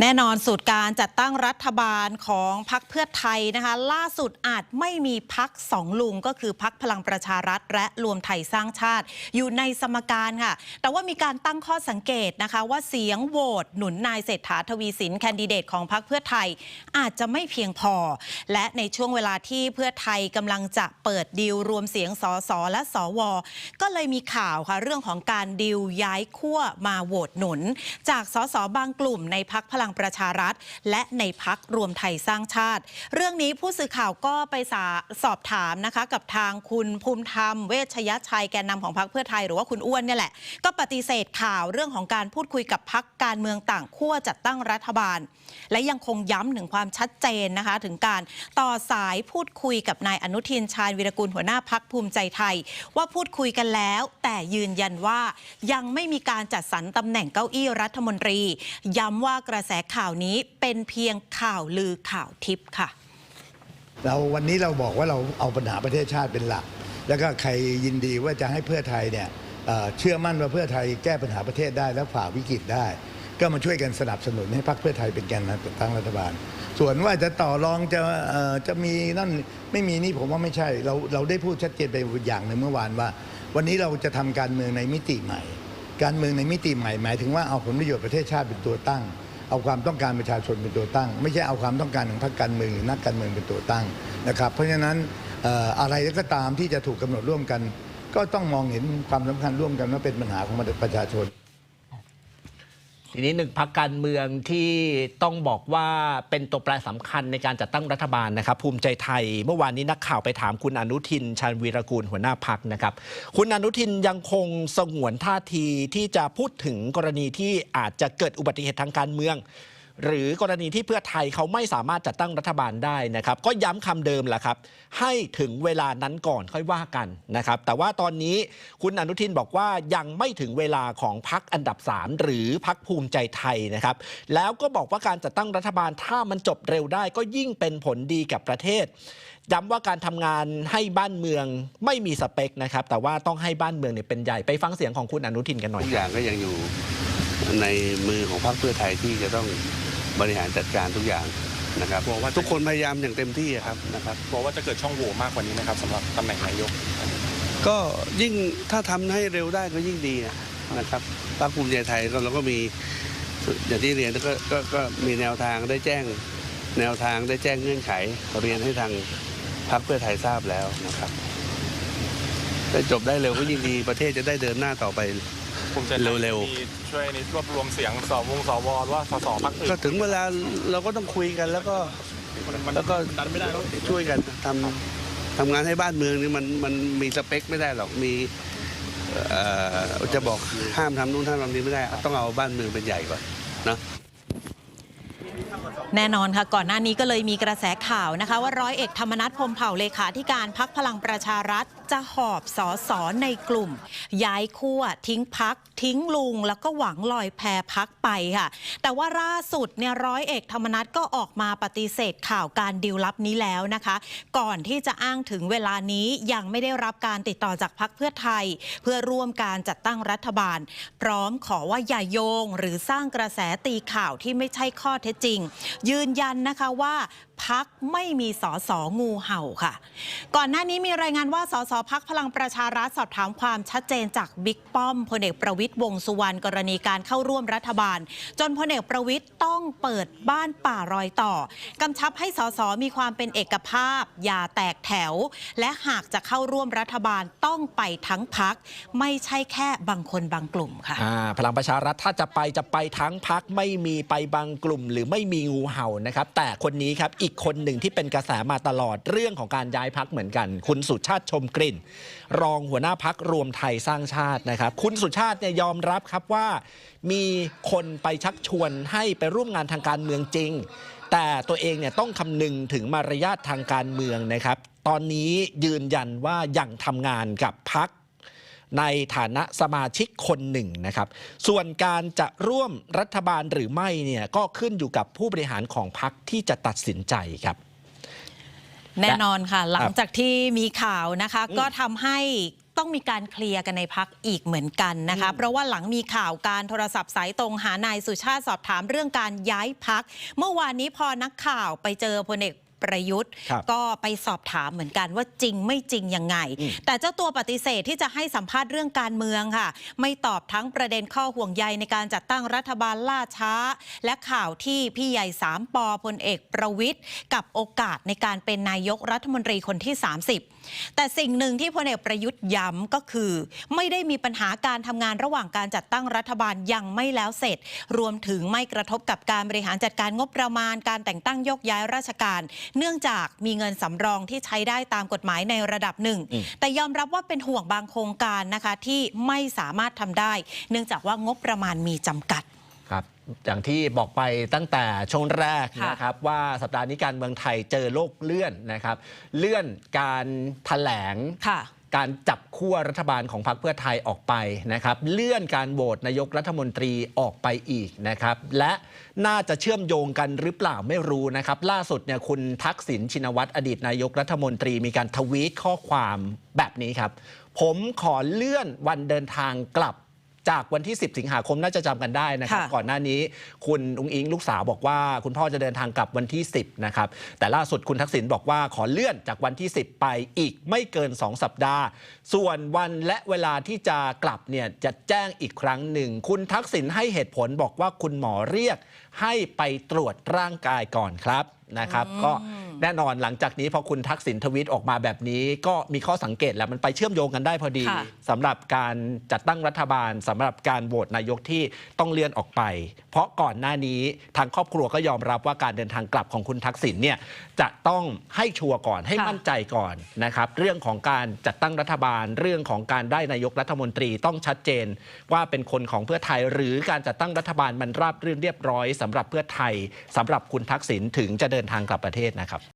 แน่นอนสูตรการจัดตั้งรัฐบาลของพักเพื่อไทยนะคะ ล่าสุดอาจไม่มีพักสองลุงก็คือพักพลังประชารัฐ และรวมไทยสร้างชาติ อยู่ในสมการค่ะ แต่ว่ามีการตั้งข้อสังเกตนะคะ ว่าเสียงโหวตหนุนนายเศรษฐาทวีสินแคนดิเดตของพักเพื่อไทย อาจจะไม่เพียงพอ และในช่วงเวลาที่เพื่อไทยกำลังจะเปิดดีลรวมเสียงสสและสว ก็เลยมีข่าวค่ะเรื่องของการดีลย้ายขั้วมาโหวตหนุน จากสสบางกลุ่มในพักพลังประชารัฐ และในพักรวมไทยสร้างชาติ เรื่องนี้ผู้สื่อข่าวก็ไปสสอบถามนะคะกับทางคุณภูมิธรรม เวชยชัยแกนนำของพักเพื่อไทยหรือว่าคุณอ้วนเนี่ยแหละ ก็ปฏิเสธข่าวเรื่องของการพูดคุยกับพักการเมืองต่างขั้วจัดตั้งรัฐบาล และยังคงย้ำถึงความชัดเจนนะคะ ถึงการต่อสายพูดคุยกับนายอนุทินชาญวิรกุลหัวหน้าพักภูมิใจไทย ว่าพูดคุยกันแล้ว แต่ยืนยันว่ายังไม่มีการจัดสรรตำแหน่งเก้าอี้รัฐมนตรี ย้ำว่ากระแสข่าวนี้เป็นเพียงข่าวลือข่าวทิพย์ค่ะ เราวันนี้เราบอกว่าเราเอาปัญหาประเทศชาติเป็นหลัก แล้วก็ใครยินดีว่าจะให้เพื่อไทยเนี่ยเอ่อเชื่อมั่นว่าเพื่อไทยแก้ปัญหาประเทศได้และฝ่าวิกฤตได้ ก็มาช่วยกันสนับสนุนให้พรรคเพื่อไทยเป็นแกนนำตั้งรัฐบาล ส่วนว่าจะต่อรองจะเอ่อจะมีนั่นไม่มีนี่ผมว่าไม่ใช่เราเราได้พูดชัดเจนไปอย่างหนึ่งเมื่อวานว่า วันนี้เราจะทำการเมืองในมิติใหม่ การเมืองในมิติใหม่หมายถึงว่าเอาผลประโยชน์ประเทศชาติเป็นตัวตั้ง เอาความต้องการประชาชนเป็นตัวตั้ง ไม่ใช่เอาความต้องการของพรรคการเมืองหรือนักการเมืองเป็นตัวตั้งนะครับ เพราะฉะนั้นเอ่ออะไรก็ตามที่จะถูกกำหนดร่วมกัน ก็ต้องมองเห็นความสำคัญร่วมกันว่าเป็นปัญหาของประชาชน ทีนี้หนึ่งพักการเมืองที่ต้องบอกว่าเป็นตัวแปรสำคัญในการจัดตั้งรัฐบาลนะครับ ภูมิใจไทย เมื่อวานนี้นักข่าวไปถามคุณอนุทินชาญวีรกูลหัวหน้าพักนะครับ คุณอนุทินยังคงสงวนท่าทีที่จะพูดถึงกรณีที่อาจจะเกิดอุบัติเหตุทางการเมือง หรือกรณีที่เพื่อไทยเขาไม่สามารถจัดตั้งรัฐบาลได้นะครับ ก็ย้ำคำเดิมแหละครับ ให้ถึงเวลานั้นก่อนค่อยว่ากันนะครับ แต่ว่าตอนนี้คุณอนุทินบอกว่ายังไม่ถึงเวลาของพักอันดับ 3 หรือพักภูมิใจไทยนะครับ แล้วก็บอกว่าการจัดตั้งรัฐบาลถ้ามันจบเร็วได้ก็ยิ่งเป็นผลดีกับประเทศย้ำว่าการทำงานให้บ้านเมืองไม่มีสเปคนะครับ แต่ว่าต้องให้บ้านเมืองเนี่ยเป็นใหญ่ไปฟังเสียงของคุณอนุทินกันหน่อยทุกอย่างก็ยังอยู่ ในมือของพรรคเพื่อไทยที่จะต้องบริหารจัดการทุกอย่างนะครับกลัวว่าจะ ทุกคนพยายามอย่างเต็มที่อะครับนะครับ กลัวว่าจะเกิดช่องโหว่มากกว่านี้ไหมครับสำหรับตำแหน่งนายก ก็ยิ่งถ้าทำให้เร็วได้ก็ยิ่งดีนะครับพรรคภูมิใจไทยก็เราก็มีอย่างที่เรียนก็ก็ก็มีแนวทางได้แจ้ง แนวทางได้แจ้งเงื่อนไข เรียนให้ทางพรรคเพื่อไทยทราบแล้วนะครับถ้าจบได้เร็วก็ยิ่งดีประเทศจะได้เดินหน้าต่อไป ภูมิใจไทยเร็วมีช่วยในรวบรวมเสียงสวงสวหรือว่าสสพรรคอื่นก็ถึงเวลาเราก็ต้องคุยกันแล้วก็ มันแล้วก็ ดันไม่ได้แล้ว ช่วยกันทำทำงานให้บ้านเมืองนี่มันมันมีสเปคไม่ได้หรอกมีเอ่อจะบอกห้ามทำนู่นห้ามทำนี้ไม่ได้ ต้องเอาบ้านเมืองเป็นใหญ่ก่อนนะ แน่นอนค่ะก่อนหน้านี้ก็เลยมีกระแสข่าวนะคะ ว่าร้อยเอกธรรมนัฐพรมเผ่าเลขาธิการพักพลังประชารัฐ จะหอบสอสอในกลุ่ม ย้ายขั้วทิ้งพักทิ้งลุง แล้วก็หวังลอยแพพักไปค่ะ แต่ว่าล่าสุดเนี่ยร้อยเอกธรรมนัฐก็ออกมาปฏิเสธข่าวการดิวลับนี้แล้วนะคะ ก่อนที่จะอ้างถึงเวลานี้ยังไม่ได้รับการติดต่อจากพักเพื่อไทย เพื่อร่วมการจัดตั้งรัฐบาล พร้อมขอว่าอย่าโยง หรือสร้างกระแสตีข่าวที่ไม่ใช่ข้อเท็จจริง ยืนยันนะคะว่าพักไม่มีสอสองูเห่าค่ะ ก่อนหน้านี้มีรายงานว่าสสพักพลังประชารัฐสอบถามความชัดเจนจากบิ๊กป้อมพลเอกประวิตยวงสุวรรณกรณีการเข้าร่วมรัฐบาล จนพลเอกประวิตยต้องเปิดบ้านป่ารอยต่อกำชับให้สสมีความเป็นเอกภาพ อย่าแตกแถว และหากจะเข้าร่วมรัฐบาลต้องไปทั้งพัก ไม่ใช่แค่บางคนบางกลุ่มค่ะพลังประชารัฐถ้าจะไปจะไปทั้งพักไม่มีไปบางกลุ่ม หรือไม่มีงูเห่านะครับ แต่คนนี้ครับอีกคนหนึ่งที่เป็นกระแสมาตลอดเรื่องของการย้ายพักเหมือนกัน คุณสุชาติชมกลิ่น รองหัวหน้าพักรวมไทยสร้างชาตินะครับ คุณสุชาติเนี่ยยอมรับครับว่า มีคนไปชักชวนให้ไปร่วมงานทางการเมืองจริง แต่ตัวเองเนี่ยต้องคำนึงถึงมารยาททางการเมืองนะครับ ตอนนี้ยืนยันว่ายังทำงานกับพัก ในฐานะสมาชิกคนหนึ่งนะครับ ส่วนการจะร่วมรัฐบาลหรือไม่เนี่ยก็ขึ้นอยู่กับผู้บริหารของพรรคที่จะตัดสินใจครับแน่นอนค่ะ หลังจากที่มีข่าวนะคะ ก็ทำให้ต้องมีการเคลียร์กันในพักอีกเหมือนกันนะคะ เพราะว่าหลังมีข่าวการโทรศัพท์สายตรงหานายสุชาติสอบถามเรื่องการย้ายพัก เมื่อวานนี้พอนักข่าวไปเจอพลเอก ประยุทธ์ครับก็ไปสอบถามเหมือนกันว่าจริงไม่จริงยังไงอืมแต่เจ้าตัวปฏิเสธที่จะให้สัมภาษณ์เรื่องการเมืองค่ะ ไม่ตอบทั้งประเด็นข้อห่วงใยในการจัดตั้งรัฐบาลล่าช้า และข่าวที่พี่ใหญ่สามปอพลเอกประวิทย์กับโอกาสในการเป็นนายกรัฐมนตรีคนที่ 30 แต่สิ่งหนึ่งที่พลเอกประยุทธ์ย้ำก็คือ ไม่ได้มีปัญหาการทำงานระหว่างการจัดตั้งรัฐบาลยังไม่แล้วเสร็จ รวมถึงไม่กระทบกับการบริหารจัดการงบประมาณการแต่งตั้งยกย้ายราชการเนื่องจากมีเงินสำรองที่ใช้ได้ตามกฎหมายในระดับหนึ่งอืมแต่ยอมรับว่าเป็นห่วงบางโครงการนะคะที่ไม่สามารถทำได้ เนื่องจากว่างบประมาณมีจำกัดครับอย่างที่บอกไปตั้งแต่ช่วงแรกค่ะนะครับว่าสัปดาห์นี้การเมืองไทยเจอโลกเลื่อนนะครับ เลื่อนการถแถลงค่ะ การจับขั้วรัฐบาลของพรรคเพื่อไทยออกไปนะครับเลื่อนการโหวตนายกรัฐมนตรีออกไปอีกนะครับและน่าจะเชื่อมโยงกันหรือเปล่าไม่รู้นะครับล่าสุดเนี่ยคุณทักษิณชินวัตรอดีตนายกรัฐมนตรีมีการทวีตข้อความแบบนี้ครับ ผมขอเลื่อนวันเดินทางกลับ จากวันที่ 10 สิงหาคมน่าจะจำกันได้นะครับ ค่ะก่อนหน้านี้คุณอุ้งอิงลูกสาวบอกว่า คุณพ่อจะเดินทางกลับวันที่ 10 นะครับ แต่ล่าสุดคุณทักษิณบอกว่าขอเลื่อนจากวันที่ 10 ไปอีกไม่เกิน 2 สัปดาห์ ส่วนวันและเวลาที่จะกลับเนี่ยจะแจ้งอีกครั้งหนึ่ง คุณทักษิณให้เหตุผลบอกว่าคุณหมอเรียกให้ไปตรวจร่างกายก่อนครับนะครับก็แน่นอนหลังจากนี้พอคุณทักษิณทวีตออกมาแบบนี้ ก็มีข้อสังเกตแหละมันไปเชื่อมโยงกันได้พอดีค่ะสำหรับการจัดตั้งรัฐบาลสำหรับการโหวตนายกที่ต้องเลื่อนออกไป เพราะก่อนหน้านี้ทางครอบครัวก็ยอมรับว่าการเดินทางกลับของคุณทักษิณเนี่ยจะต้องให้ชัวร์ก่อนให้ค่ะมั่นใจก่อนนะครับเรื่องของการจัดตั้งรัฐบาล เรื่องของการได้นายกรัฐมนตรีต้องชัดเจน ว่าเป็นคนของเพื่อไทยหรือการจัดตั้งรัฐบาลมันราบรื่นเรียบร้อยสำหรับเพื่อไทยสำหรับคุณทักษิณถึงจะเดินทางกลับประเทศนะครับ